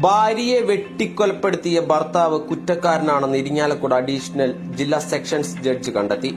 ഭാര്യയെ വെട്ടിക്കൊലപ്പെടുത്തിയ ഭർത്താവ് കുറ്റക്കാരനാണെന്ന് ഇരിങ്ങാലക്കുട അഡീഷണൽ ജില്ലാ സെക്ഷൻസ് ജഡ്ജ് കണ്ടെത്തി.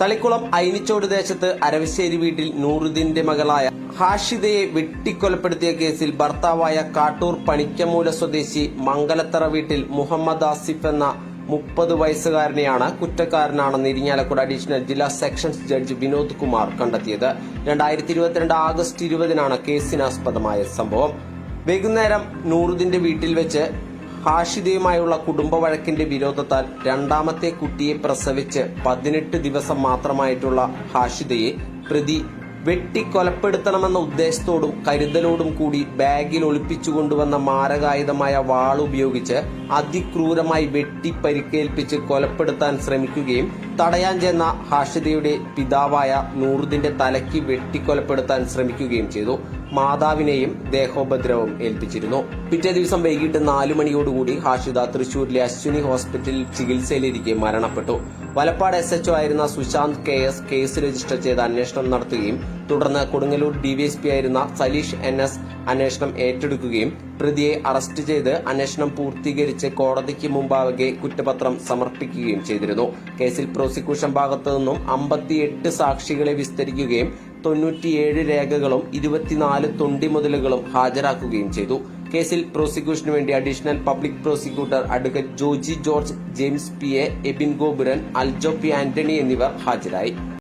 തളിക്കുളം ഐനിച്ചോട് ദേശത്ത് അരവശ്ശേരി വീട്ടിൽ നൂറുദ്ദീന്റെ മകളായ ഹാഷിദയെ വെട്ടിക്കൊലപ്പെടുത്തിയ കേസിൽ ഭർത്താവായ കാട്ടൂർ പണിക്കമൂല സ്വദേശി മംഗലത്തറ വീട്ടിൽ മുഹമ്മദ് ആസിഫ് എന്ന മുപ്പത് വയസ്സുകാരനെയാണ് കുറ്റക്കാരനാണെന്ന് ഇരിങ്ങാലക്കുട അഡീഷണൽ ജില്ലാ സെക്ഷൻസ് ജഡ്ജ് വിനോദ് കുമാർ കണ്ടെത്തിയത്. രണ്ടായിരത്തി ഇരുപത്തിരണ്ട് ആഗസ്റ്റ് ഇരുപതിനാണ് കേസിനാസ്പദമായ സംഭവം. വൈകുന്നേരം നൂറുദിന്റെ വീട്ടിൽ വെച്ച് ഹാഷിദയുമായുള്ള കുടുംബ വഴക്കിന്റെ വിരോധത്താൽ രണ്ടാമത്തെ കുട്ടിയെ പ്രസവിച്ച് പതിനെട്ട് ദിവസം മാത്രമായിട്ടുള്ള ഹാഷിദയെ പ്രതി വെട്ടിക്കൊലപ്പെടുത്തണമെന്ന ഉദ്ദേശത്തോടും കരുതലോടും കൂടി ബാഗിൽ ഒളിപ്പിച്ചു ഒളിപ്പിച്ചുകൊണ്ടുവന്ന മാരകായുധമായ വാളുപയോഗിച്ച് അതിക്രൂരമായി വെട്ടി പരിക്കേൽപ്പിച്ച് കൊലപ്പെടുത്താൻ ശ്രമിക്കുകയും തടയാൻ ചെന്ന ഹാഷിദയുടെ പിതാവായ നൂറുദിന്റെ തലയ്ക്ക് വെട്ടിക്കൊലപ്പെടുത്താൻ ശ്രമിക്കുകയും ചെയ്തു. മാതാവിനെയും ദേഹോപദ്രവം ഏൽപ്പിച്ചിരുന്നു. പിറ്റേ ദിവസം വൈകിട്ട് നാലു മണിയോടുകൂടി ഹാഷിദ തൃശൂരിലെ അശ്വിനി ഹോസ്പിറ്റലിൽ ചികിത്സയിലിരിക്കെ മരണപ്പെട്ടു. വലപ്പാട് എസ് എച്ച്ഒ ആയിരുന്ന Sushant K S case register ചെയ്ത് അന്വേഷണം നടത്തുകയും തുടർന്ന് കൊടുങ്ങല്ലൂർ ഡിവൈഎസ്പി ആയിരുന്ന സലീഷ് എൻ എസ് അന്വേഷണം ഏറ്റെടുക്കുകയും പ്രതിയെ അറസ്റ്റ് ചെയ്ത് അന്വേഷണം പൂർത്തീകരിച്ച് കോടതിക്ക് മുമ്പാകെ കുറ്റപത്രം സമർപ്പിക്കുകയും ചെയ്തിരുന്നു. കേസിൽ പ്രോസിക്യൂഷൻ ഭാഗത്തു നിന്നും അമ്പത്തിയെട്ട് സാക്ഷികളെ വിസ്തരിക്കുകയും തൊണ്ണൂറ്റിയേഴ് രേഖകളും ഇരുപത്തിനാല് തൊണ്ടിമുതലുകളും ഹാജരാക്കുകയും ചെയ്തു. കേസിൽ പ്രോസിക്യൂഷനു വേണ്ടി additional public prosecutor advocate Joji George James P A Ebin Gopuran Aljo P Antony എന്നിവർ ഹാജരായി.